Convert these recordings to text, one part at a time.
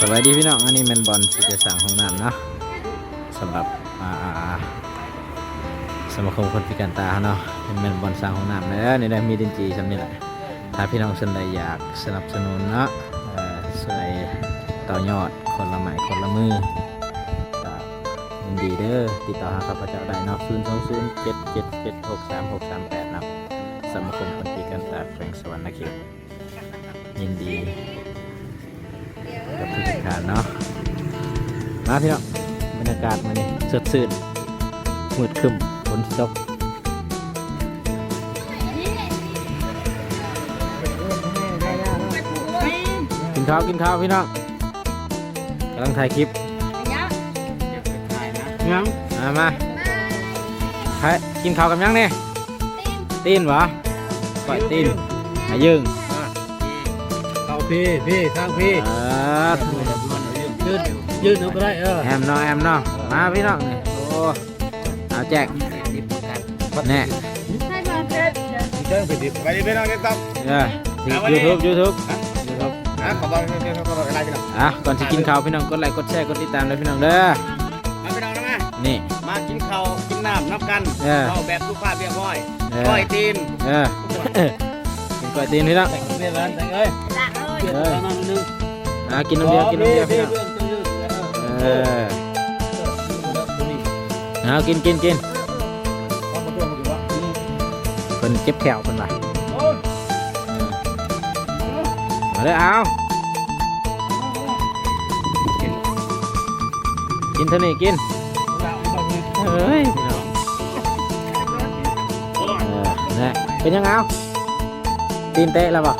สวัสดีพี่น้อง อันนี้แมนบอลที่จะสั่งห้องน้ำเนาะสำหรับอ่าสมาคมคนพิการตาเนาะเป็นแมนบอลสร้างห้องน้ำแล้วนี่ได้มีดินจีสำนี่แหละ ถ้าพี่น้องสนใดอยากสนับสนุนเนาะเอ่อช่วยต่อยอดคนละไม้คนละมือยินดีเด้อติดต่อหาข้าพเจ้าได้เนาะ0 2 0 7 7 7 6 3 6 3 8เนาะสมาคมคนพิการตาแขวงสวรรณเขตยินดี กับผู้จัดการเนาะมาพี่น้องบรรยากาศมานี่สดชื่นมืดครึมฝนตกกินข้าวกินข้าวพี่น้องกำลังถ่ายคลิปยังมามาถ่ายกินข้าวกับยังเนี่ยตีนเหรอก่อยตีนอายึงเอา พี่พี่ทางพี่เออยืดยืดหนูก็ได้เออแอมเนาะแอมเนาะมาพี่น้องนี่โอ้เอาแจกแน่เจ้าไปดิไปดิไปน้องนี่ต้องเออยูทูบยูทูบยูทูบนะขอบอกเจ้าขอบอกอะไรพี่น้องอะก่อนจะกินข้าวพี่น้องกดไลค์กดแชร์กดติดตามเลยพี่น้องเด้อมาพี่น้องนะนี่มากินข้าวกินน้ำนับกันเออเอาแบบลูกค้าเรียบร้อยเออก้อยตีนเออกินก๋วยตีนพี่น้องแต่งเรียบร้อยแต่งเอ้ย เปลี่ยนทางนั้นนึงอะกินน้ำเดียวกินน้ำเดียวพี่น้องเออเอากินกินกินคนเจ็บแขวคนว่ะมาเลยเอากินเท่านี้กินเฮ้ยพี่น้องเออนี่เป็นยังไงเอาตีนเตะแล้วบ่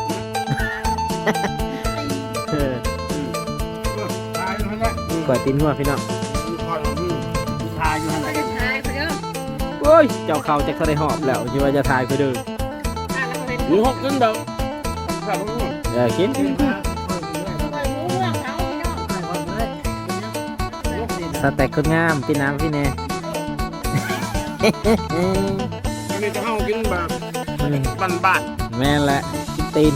ก่อยตีนหัวพี่น้องทายอยู่ไหนโอ้ยเจ้าเขาจะเขาได้หอบแล้วจิว่าจะทายคือเดือหรือหกขึ้นเด้อครับผมเออกินกินกินสเต็กคนงามพี่น้ำพี่เน่มีจะเข้ากินแบบบ้านแม่นแหละกินตีน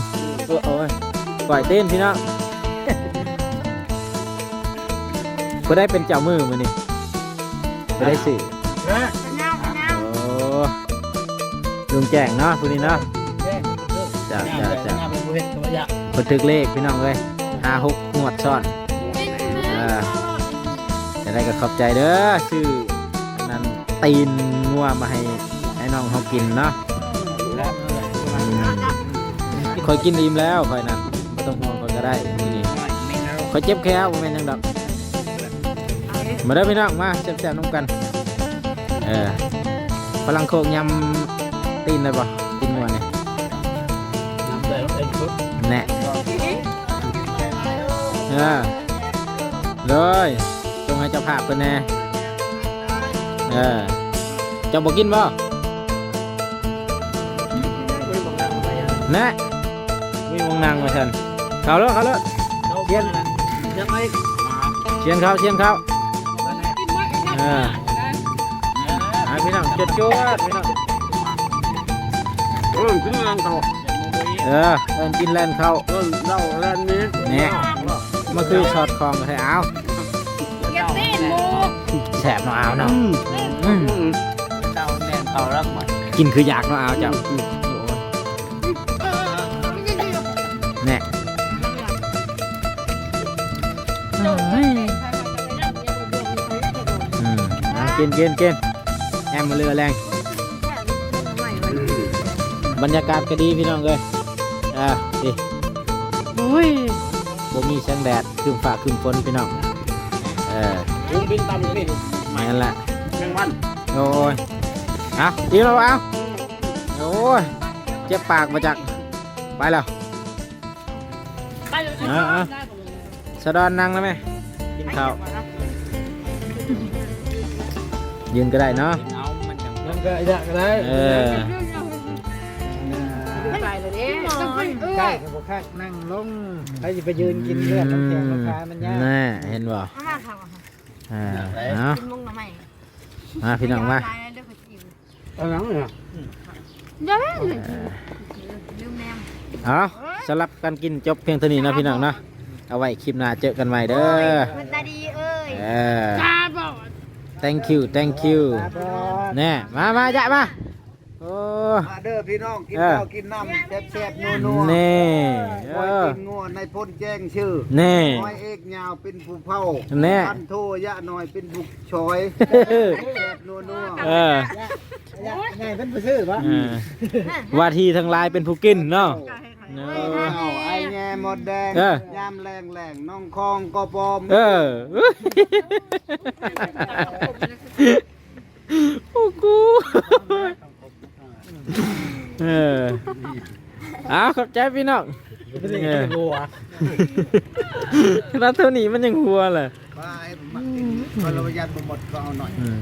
โอ้โอ้ยก่อยตีนพี่น้อง ก็ได้เป็นเจ้ามือมานี่ก็ได้สื่อๆนะโอ้ลุงแจ้งเนาะคุณนี่เนาะจ้าจ้าจ้าเป็นผู้เฮ็ดกระยะคนถึกเลขพี่น้องเลยห้าหกงวดซ้อนเออจะได้ก็ขอบใจเด้อชื่ออันนั้นตีนงัวมาให้ให้น้องเขากินเนาะอืมคอยกินอิ่มแล้วคอยนั่นไม่ต้องห่วงคอยก็ได้มื้อนี้คอยเจ็บแค่บ่แม่นหยังดอก มาเด้อพี่น้องมาแซ่บๆน้ำกัน เออพลังโคกยำตีนได้ปะตีนงัวเนี่ยน้ำใจต้องเป็นชุแน่เออเลยจงให้เจ้าภาพเป็นแน่เออเจ้าบอกกินบ่แน่มีวงนางมาฉันเขาเลยเขาเลยเทียนเชียนเขาเชียนเขา เออให้พี่น้องจดจวดพี่น้องเออกินแรงเขาเออเอินกินแลนเขาเออเล่าแรงนี้เนี่ยมันคือช็อตคองไทยเอาแสบเนาะเอาเนาะอืมเล่าแรงเขารักหมดกินคืออยากเนาะเอาเจ้าแน่อื กินกินกินแอมมาเรือแรง บรรยากาศก็ดีพี่น้องเลยอ่าดิโอ้ยบ่มีแสงแดดคืมฟ้าคืมฝนพี่น้อง เออยุงบินต่ำนี่นั่นแหละแมงวันโอ้ยเอาดีแล้วเอาโอ้ยเจ็บปากมาจากไปแล้วเอาเอาสะดอนนั่งแล้วไหมกินข้าว ยืนก็ได้เนาะเอามันจังมันก็อยากได้เออใช่ครับผมค่านั่งลงใครจะไปยืนกินเลือดน้ำแข็งราคามันยากน่าเห็นบ่อ่าเอามาพี่น้องมาเอาหนังเนี่ยเอาสลับกันกินจบเพียงเท่านี้นะพี่น้องนะเอาไว้คลิปหน้าเจอกันใหม่เด้อมันตาดีเอ้ยเออตาบอด thank you thank you ตาบอดแน่มามาจะมาโอ้มาเด้อพี่น้องกินเออข้าวกินน้ำแซ่บๆนัวๆแน่เอคอยอกินงัวในพ้นแจ้งชื่อแน่คอยเอกยาวเป็นผู้เผาแน่พันโทยะหน่อยเป็นผู้ชอยเออแซ่บนัวเออยะไงเป็นผู้ซื้อปะเออว่าที่ทั้งหลายเป็นผู้กินเนาะๆเนเออะาไอ้แง่ หมดแดง เออ ยามแรงแรงน้องคองก็ปลอมเออโอ้กูเออเอาขอบใจพี่น้องเออหัวขนาดเท่านี้มันยังหัวเลย ว่าไอ้มักกินพลวัยันบ่หมดก็เอาหน่อย อืม